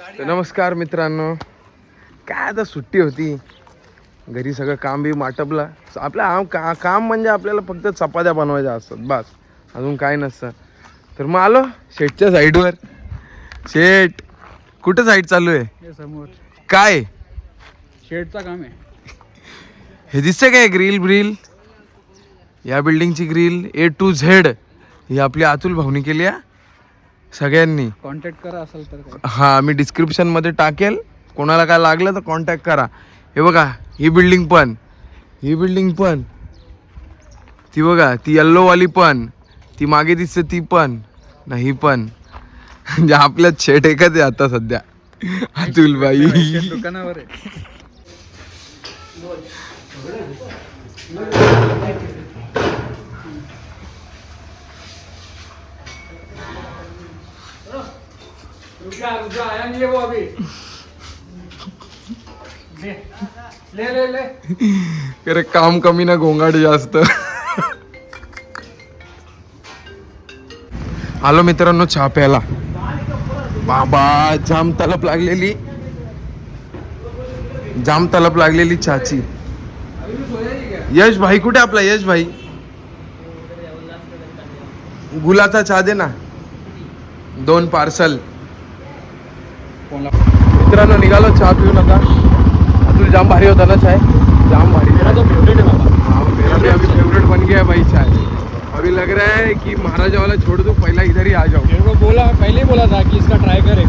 तर नमस्कार मित्रांनो. काय आता सुट्टी होती. घरी सगळं काम बी माटपला. आपलं आम का काम म्हणजे आपल्याला फक्त चपात्या बनवायच्या असतात. बस. अजून काय नसतं. तर मग आलो शेटच्या साईडवर. शेट कुठं साईड चालू आहे? समोर. काय? शेडचं काम आहे. हे दिसतंय काय ग्रिल ब्रिल? या बिल्डिंगची ग्रिल ए टू झेड. ही आपली अतुल भाऊनी केली आहे सगळ्यांनी. कॉन्टॅक्ट करा असेल तर काय हा मी डिस्क्रिप्शनमध्ये टाकेल. कोणाला काय लागलं तर कॉन्टॅक्ट करा. हे बघा ही बिल्डिंग पण. ही बिल्डिंग पण. ती बघा ती येल्लोवाली पण. ती मागे दिसते ती पण. ना ही पण. म्हणजे आपल्यात शेट एकच आहे आता सध्या. अतुल बाई दुकानावर आहे. रुक जा आया नहीं है वो अभी. ले ले ले ले. अरे काम कमी ना गोंगाट जास्त. आलो मित्रांनो चहा प्यायला. बाबा जाम तलप लागलेली. जाम तलप लागलेली चहाची. यश भाई कुठे आपला यश भाई? गुलाचा चहा दे ना. दोन पार्सल. मित्रांनो निघालो चहा पिऊन आता. अतुल जाम भारी होता ना चाय? जाम भारी. मेरा तो फेवरेट है बाबा. मेरा भी अभी फेवरेट बन गया भाई चाय. अभी लग रहा है कि महाराजा वाला छोड़ दो पहला इधर ही आ जाओ मेरे को बोला पहले ही बोला था कि इसका ट्राई कर।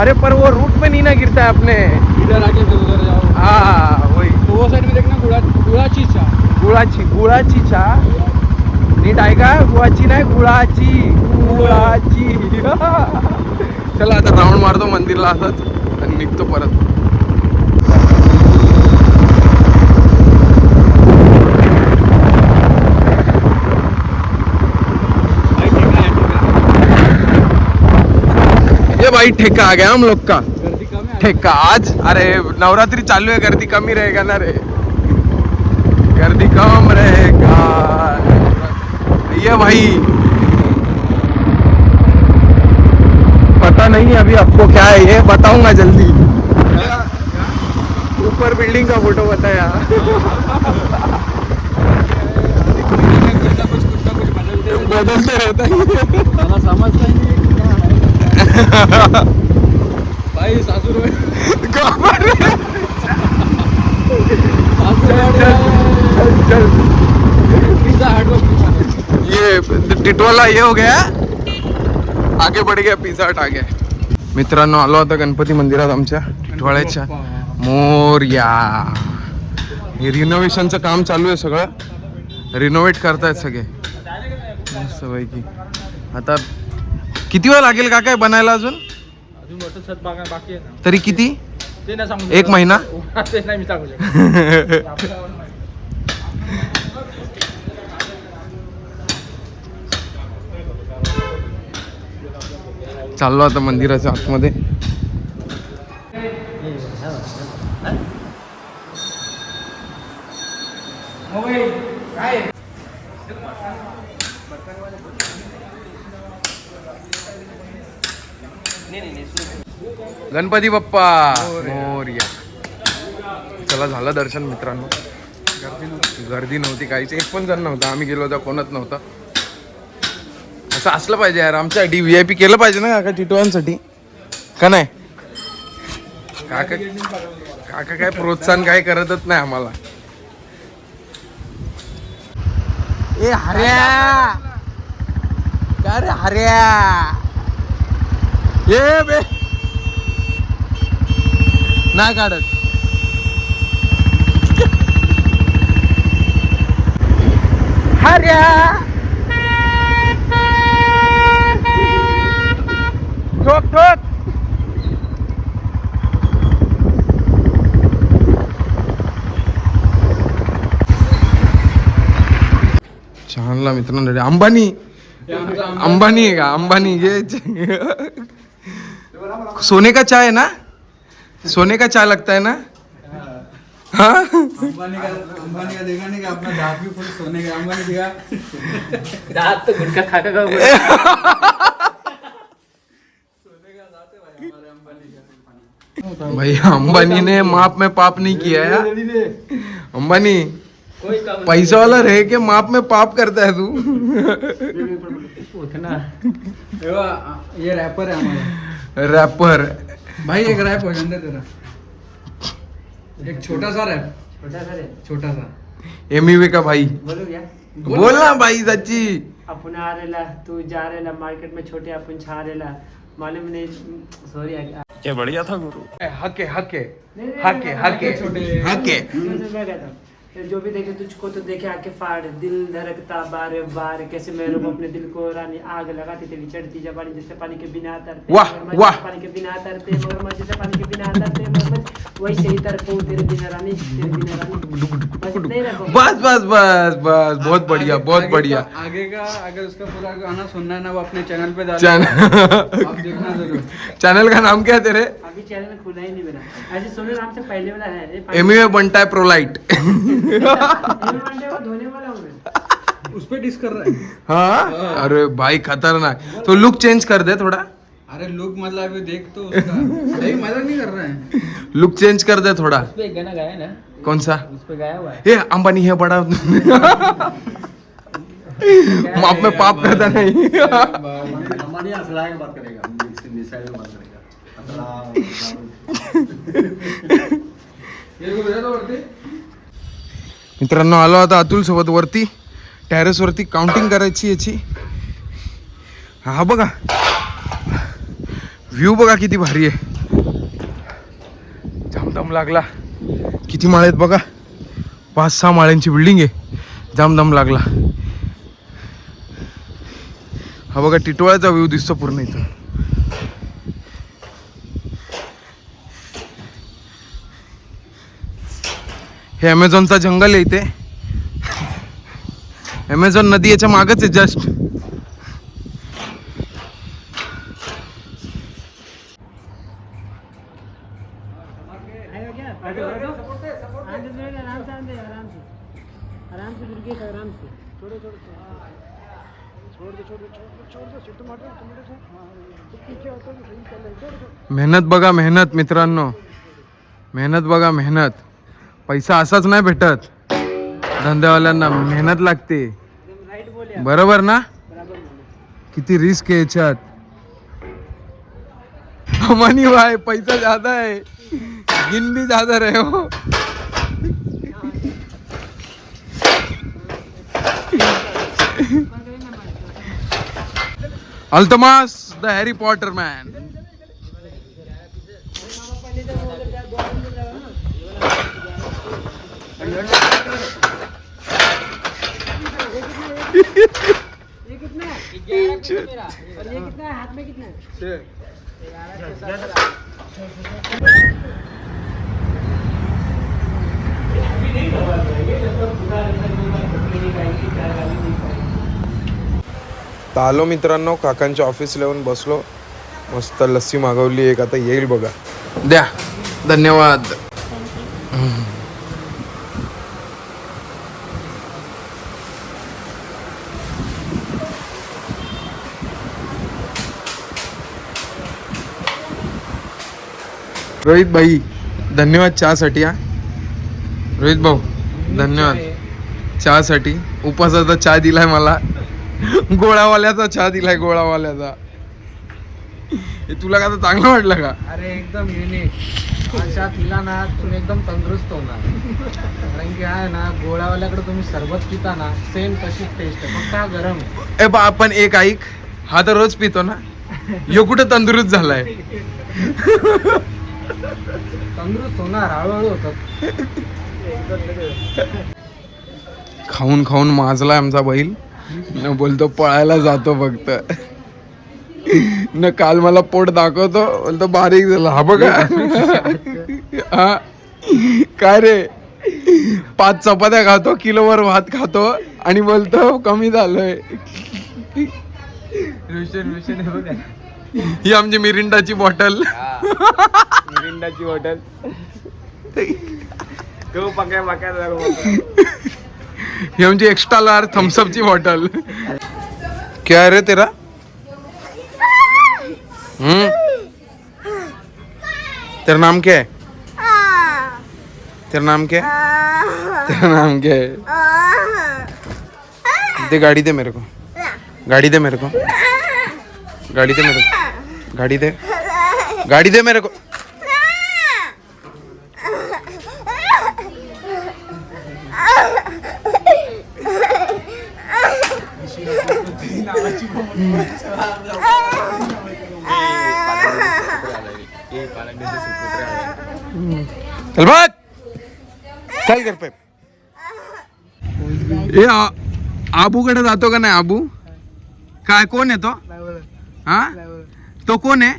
अरे पर वो रूट में नहीं ना गिरता है अपने. इधर आके फिर उधर जाओ। हाँ वही. तो वो साइड में देखना गुड़ा गुड़ाची चहा गुळाची गुळाची चहा नीट आहे का गुळाची नाही गुळाची गुळाची चला आता राऊंड मारतो मंदिरला असंच आणि निघतो परत. भाई ठेका ठेका ये भाई ठेका आ गया हम लोग का? गर्दी कम ठेका आज? अरे नवरात्री चालू है गर्दी कमी रहेगा ना रे। गर्दी कम रहेगा। ये भाई नहीं, अभी आपको क्या है ये बताऊँगा जल्दी। ऊपर बिल्डिंग का फ़ोटो बताया। बदलते रहते हैं। भाई सासुर ये टिटवाला ये हो गया। आगे बढ़ गया पिज्जा हट आ गया मित्रांनो आलो आता गणपती मंदिरात आमच्या टिटवाळ्याच्या मोरया. हे रिनोव्हेशनचं काम चालू आहे सगळं. रिनोव्हेट करतायत सगळे. मस्तपैकी आता किती वेळ लागेल का काय बनायला अजून? तरी किती? एक महिना? ते नाही मी सांगू शकत चाललो आता मंदिराच्या आतमध्ये. गणपती बाप्पा. मोर्या. चला झालं दर्शन मित्रांनो. गर्दी नव्हती. काहीच. एक पण जण नव्हता. आम्ही गेलो होतो कोणच नव्हतं. असं असलं पाहिजे यार. आमच्यासाठी व्ही आय पी केलं पाहिजे ना काका टिटवांसाठी. का नाही? काका काका काय प्रोत्साहन काय करतच नाही आम्हाला. ए हऱ्या! का रे हऱ्या? ये बे! नाही काढत. हऱ्या! ठोक ठोक छानला मित्रांनो अंबानी. अंबानी है का? अंबानी ये. सोने का चाय है ना? सोने का चाय लगता है ना? हाँ? अंबानी का अंबानी का देखा नहीं कि अपना दांत भी फुल सोने का अंबानी दिखा दांत तो गुटखा खा का दांत है भाई हमारे अंबानी भाई अंबानी ने माप में पाप नहीं किया है अंबानी पैसा वाला रह के माप में पाप करता है तू। ये ये रैपर है हमारा। रैपर भाई एक रैप हो जाने तेरा। एक छोटा सा रैप छोटा सा छोटा सा। एमईवे का भाई। बोलो क्या? बोल ना भाई सच्ची। आपण आरेला तू जा रेला मार्केट में छोटे अपन छा रेला मालूम नहीं सॉरी हके था गुरु। हके हके हके हके। हके जो भी देखे तुझको तो देखे आके फाड़। दिल धड़कता बार बार कैसे मैं को अपने दिल को रानी आग लगाती तेरी चढ़ती जबानी जैसे पानी के बिना तरते वाह, वाह। पानी के बिना तरते मगरमच्छ जैसे पानी के बिना तरते मगरमच्छ वैसे ही तरपो तेरे बिना रानी तेरे बिना रानी बस बस बस बस बहुत बढ़िया बहुत बढ़िया। आगे का अगर उसका पूरा गाना सुनना है ना वो अपने चैनल पे चैनल आप देखना ज़रूर। चैनल का नाम क्या है तेरे? अभी चैनल खुला ही नहीं मेरा। ऐसे सोने नाम से पहले वाला है बनता है प्रोलाइट। धोने वाला हूँ उस पे डिस कर रहा है। हाँ? अरे भाई खतरनाक। तो लुक चेंज कर दे थोड़ा। अरे लुक मतलब अभी देख तो उसका. सही मजाक नहीं कर रहे हैं. लुक चेंज कर दे थोड़ा. उस पे एक गाना गाया ना? कौन सा? उस पे गाया हुआ है। ए अंबानी है बड़ा. माप में पाप करता नहीं. सलाह की बात करेगा. साइड में बात करेगा. मित्रांनो आलो आता अतुल सोबत वरती. टेरेस वरती काउंटिंग करायची याची. हा बघा. व्ह्यू बघा किती भारी आहे. जामदम लागला. किती माळे आहेत बघा. पाच सहा माळ्यांची बिल्डिंग आहे. जामदम लागला. हा बघा टिटोळ्याचा व्ह्यू दिसतो पूर्ण इथं. हे अमेझॉनचा जंगल आहे इथे. अमेझॉन नदी याच्या मागच आहे जस्ट आराम से आराम से आराम से गिर आराम से छोड़ो छोड़ो छोड़ दो छोड़ दो छोड़ दो छोड़ टमाटर पीछे सही मेहनत बघा मेहनत मित्रांनो. मेहनत बघा मेहनत. पैसा असाच नाही भेटत. धंद्यावाल्यांना मेहनत लागते. बरोबर ना? किती रिस्क आहे याच्यात. मनी भाई पैसा ज्यादा आहे. गिन भी ज़्यादा रहे हो। Altamas the Harry Potter man. ये कितना है? मेरा और ये कितना है? हाथ में कितना तर आलो मित्रांनो काकांच्या ऑफिसला येऊन बसलो. मस्त लस्सी मागवली एक आता येईल बघा. द्या. धन्यवाद. रोहित भाई धन्यवाद चहासाठी हा. रोहित भाऊ धन्यवाद. चहासाठी. उपासाचा चहा दिलाय मला. गोळावाल्याचा चहा दिलाय गोळावाल्याचा. हे तुला का चांगलं वाटलं का? अरे एकदम युनिक अशा पिला ना तुम्ही एकदम तंदुरुस्त होणार. कारण की आहे ना गोळावाल्याकडे तुम्ही सरबत पिता ना सेम तशीच टेस्ट आहे. फक्त हा गरम आहे. ए बा आपण एक ऐक. हा तर रोज पितो ना. यो कुठं तंदुरुस्त झालाय? तंदुरुस्त होणार हळूहळू होतात खाऊन खाऊन माजलाय आमचा बैल. न बोलतो पळायला जातो फक्त. न काल मला पोट दाखवतो बोलतो बारीक झाला. हा बघा. हा. काय रे? पाच चपात्या खातो किलोवर भात खातो आणि बोलतो कमी झालोय. हे ही आमची मिरिंडाची बॉटल. मिरिंडाची बॉटल. पक्या पक्या ही आमची एक्स्ट्रा लार्ज थम्सअपची बॉटल क्या रे तेरा? हम्म? तेरा नाम क्या है? तेरा नाम क्या है? तेरा नाम क्या है? दे गाड़ी दे मेरे को। गाड़ी दे मेरे को। गाड़ी दे मेरे को। गाड़ी दे। गाड़ी दे मेरे को। चल भाग चल घर पे. ए आबूकडे जातो का नाही आबू? काय कोण आहे तो? हा? तो कोण आहे?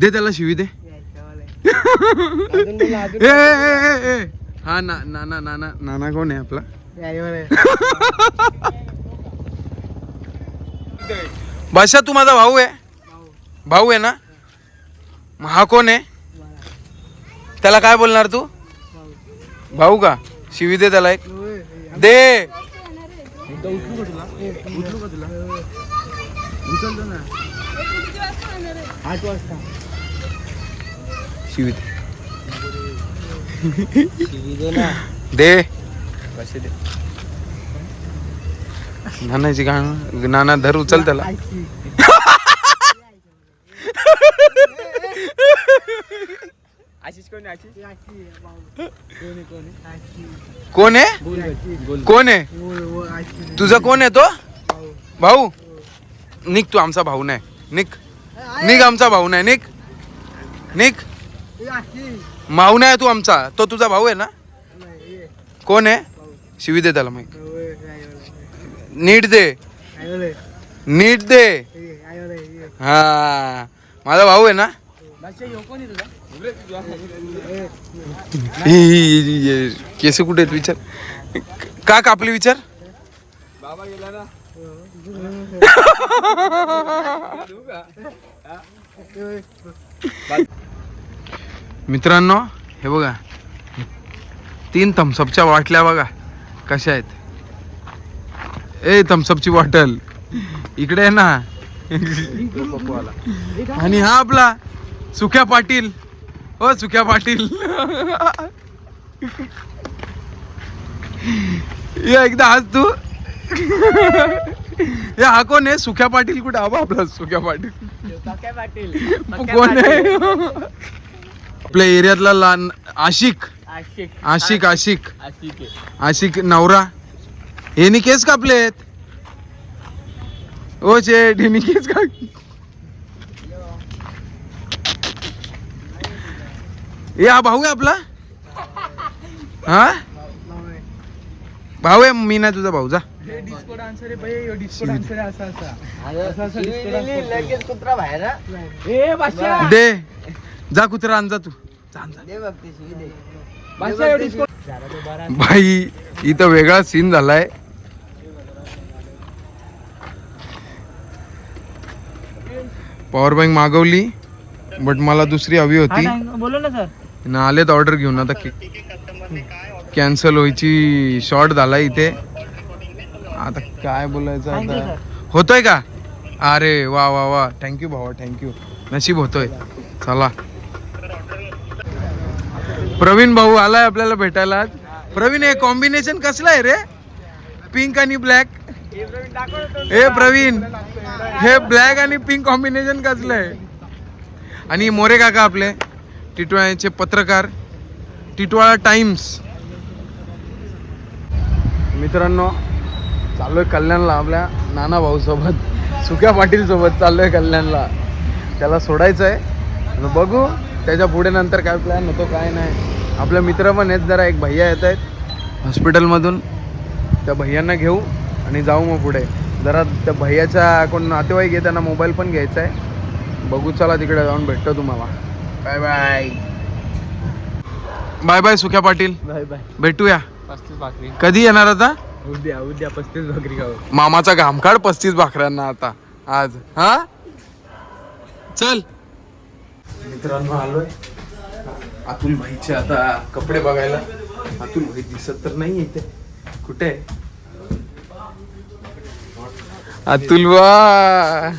दे त्याला शिवी दे. ए. हा ना नाना नाना नाना कोण आहे आपला? बादशाह तू माझा भाऊ आहे? भाऊ आहे ना? मग हा कोण आहे? त्याला काय बोलणार तू? भाऊ का? शिवी दे त्याला एक. दे! आठ वाजता शिवी दे दे. नानाची गाणं नाना धर उचल त्याला. कोण आहे कोण आहे? तुझा कोण आहे तो? भाऊ. निक तू आमचा भाऊ नाही. निक निक आमचा भाऊ नाही. निक निक माऊ नाही तू आमचा. तो तुझा भाऊ आहे ना? कोण आहे? शिवी दे त्याला माहिती नीट दे. नीट दे. हा माझा भाऊ आहे ना? केस कुठे आहेत विचार? का कापले विचार? मित्रांनो हे बघा. तीन थम्सअपच्या बाटल्या बघा. कशा आहेत? ए थम्सअपची बॉटल. इकडे आहे ना. आणि हा आपला सुख्या पाटील. हो सुख्या पाटील. ये एकदा आज तू. हे हा कोण आहे? सुख्या पाटील कुठे? हवा आपला सुख्या पाटील. कोण आहे? आपल्या एरियातला लहान आशिक. आशिक. आशिक आशिक नवरा. हे केस कापलेत ओ शेठ हे केस का हे हा भाऊ आहे आपला हा भाऊ आहे मी नाही तुझा भाऊ जा डिस्को डान्सर आहे भाई ह्यो डिस्को डान्सर आहे असा असा लगेच कुत्रा बाहेर हा? ए बादशाह दे जा कुत्रा आण जा तू जा, आण जा. दे बघते शिवी दे बादशाह ह्यो डिस्को भाई इथं वेगळा सीन झालाय. पॉवर बँक मागवली बट मला दुसरी हवी होती. बोलो ना सर ना आलेत ऑर्डर घेऊन आता कॅन्सल व्हायची शॉर्ट झाला इथे. आता काय बोलायचं आता? होतोय का? अरे वा वा वा. थँक्यू भावा थँक्यू नशीब होतोय. चला. प्रवीण भाऊ आलाय आपल्याला भेटायला आज. प्रवीण हे कॉम्बिनेशन कसलं आहे रे? पिंक आणि ब्लॅक हे प्रवीण हे ब्लॅक आणि पिंक कॉम्बिनेशन कसलं आहे? आणि मोरे काका आपले टिटवाळ्याचे पत्रकार टिटवाळा टाइम्स मित्रांनो चाललोय कल्याणला आपल्या नाना भाऊसोबत सुक्या पाटील सोबत चाललोय कल्याणला. त्याला सोडायचं आहे बघू त्याच्या पुढे नंतर काय प्लॅन होतो काय नाही. आपले मित्र पण आहेत जरा एक भैया येत आहेत. हॉस्पिटलमधून. त्या भैयांना घेऊ आणि जाऊ मग पुढे. जरा त्या भैयाच्या कोण नातेवाईक आहे त्यांना मोबाईल पण घ्यायचा आहे. बघू चला तिकडे जाऊन भेटतो तुम्हाला. बाय बाय बाय बाय सुक्या पाटील. बाय बाय भेटूया. पस्तीस भाकरी. कधी येणार आता? उद्या उद्या पस्तीस भाकरी खाऊ. मामाचा घामकाड पस्तीस भाकऱ्यांना आता. आज. हा? चल. मित्रांनो आलोय. अतुल भाईचे आता कपडे बघायला. अतुल भाई दिसत तर नाही इथे. कुठे? आहे? अतुल वा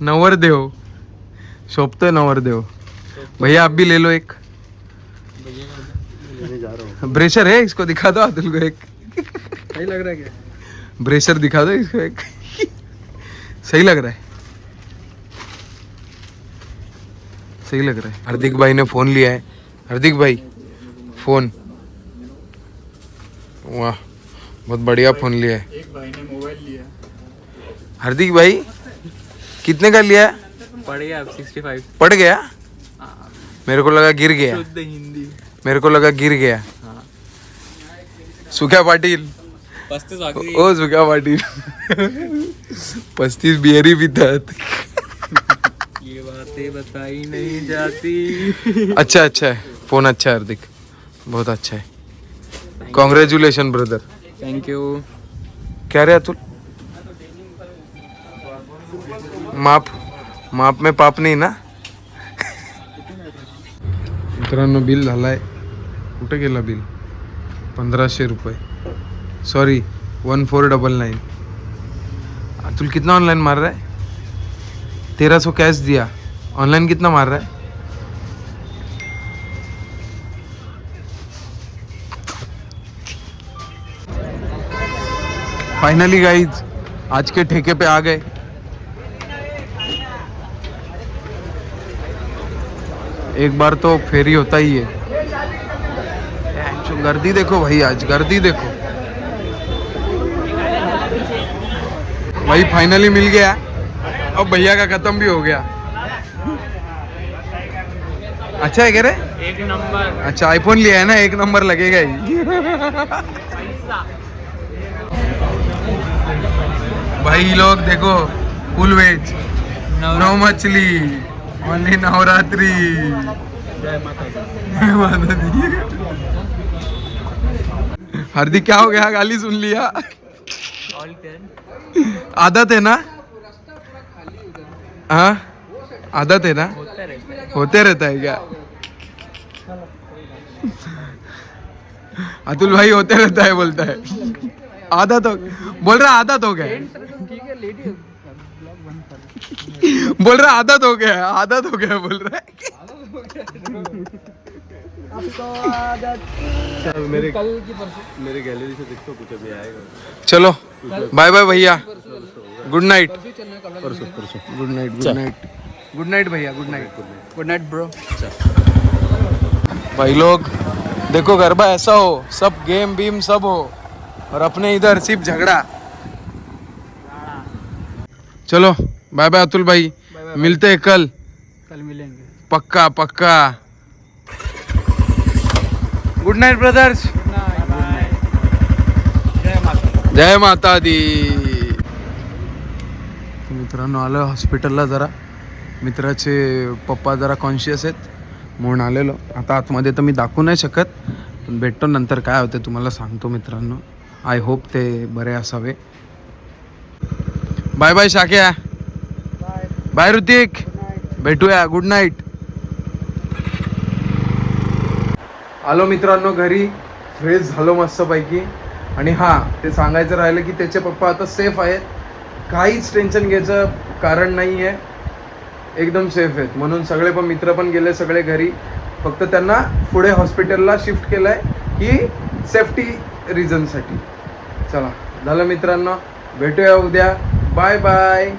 नवरदेव. शोभतोय नवरदेव. भैया आप भी ले लो एक. ब्रेशर है इसको दिखा दो अतुल को एक. सही लग रहा है क्या? ब्रेशर दिखा दो इसको एक. सही लग रहा है. सही लग रहा है। हार्दिक भाई ने फ़ोन लिया है। हार्दिक भाई फ़ोन। वाह बहुत बढ़िया फ़ोन लिया है। एक भाई ने मोबाइल लिया। हार्दिक भाई कितने का लिया? पड़ गया अब सिक्सटी फाइव पड़ गया मेरे को लगा गिर गया। शुद्ध हिंदी। मेरे को लगा गिर गया। सुख्या पाटील। पस्तीस ओ सुख्या पाटील। पस्तीस बियरी पितात ये बातें बताई नहीं जाती। अच्छा अच्छा है। फ़ोन अच्छा है हार्दिक। बहुत अच्छा है। कॉन्ग्रेचुलेशन ब्रदर थैंक यू क्या रे अतुल? माप माप में पाप नाही ना? मित्रांनो बिल झालाय। कुठे गेला बिल? पंधराशे रुपये. Sorry one four double nine Atul कितना ऑनलाइन मार रहा है? तेरह सौ कैश दिया। ऑनलाइन कितना मार रहा है? फाइनली गाइज़ आज के ठेके पे आ गए। एक बार तो फेरी होता ही है। गर्दी देखो भाई, आज गर्दी देखो। भाई फाइनली मिल गया। अब भैया का खत्म भी हो गया। अच्छा है कह रहे एक नंबर। अच्छा आईफोन लिया है ना एक नंबर लगेगा ही। भाई लोग देखो फुल वेज नो मछली ओनली नवरात्रि। जय माता दी। हार्दिक क्या हो गया? गाली सुन लिया। आदत है ना? हाँ? आदत है ना? होता रहता है क्या? अतुल भाई होते रहता है बोलता है। आदत हो बोल रहा आदत हो गया। है बोल रहा आदत हो गया आदत हो गया बोल रहा है। कल की परसों मेरे गैलरी से देखो कुछ अभी आएगा। चलो बाय बाय भैया। गुड नाइट परसों परसों good night good night good night भैया good night good night bro भाई लोग देखो गरबा ऐसा हो सब गेम बीम सब हो और अपने इधर सिर्फ झगड़ा। चलो बाय बाय अतुल भाई मिलते हैं कल। कल मिलेंगे। पक्का पक्का। गुड नाइट ब्रदर्स जय माता जय माता दी। मित्रांनो आलो हॉस्पिटलला जरा. मित्राचे पप्पा जरा कॉन्शियस आहेत म्हणून आलेलो. आता आतमध्ये तर मी दाखवू नाही शकत पण भेटतो नंतर. काय होते तुम्हाला सांगतो मित्रांनो. आय होप ते बरे असावे. Bye bye Shakya. Bye Hrithik. भेटूया. गुड नाईट आलो मित्रांनो घरी. फ्रेश झालो मस्तपैकी. आणि हां ते सांगायचं राहिलं की त्याचे पप्पा आता सेफ आहेत. काहीच टेन्शन घ्यायचं कारण नाही आहे एकदम सेफ आहेत. म्हणून सगळे पण मित्र पण गेले सगळे घरी. फक्त त्यांना पुढे हॉस्पिटलला शिफ्ट केलं आहे की सेफ्टी रिझनसाठी चला झालं मित्रांनो. भेटूया उद्या. Bye bye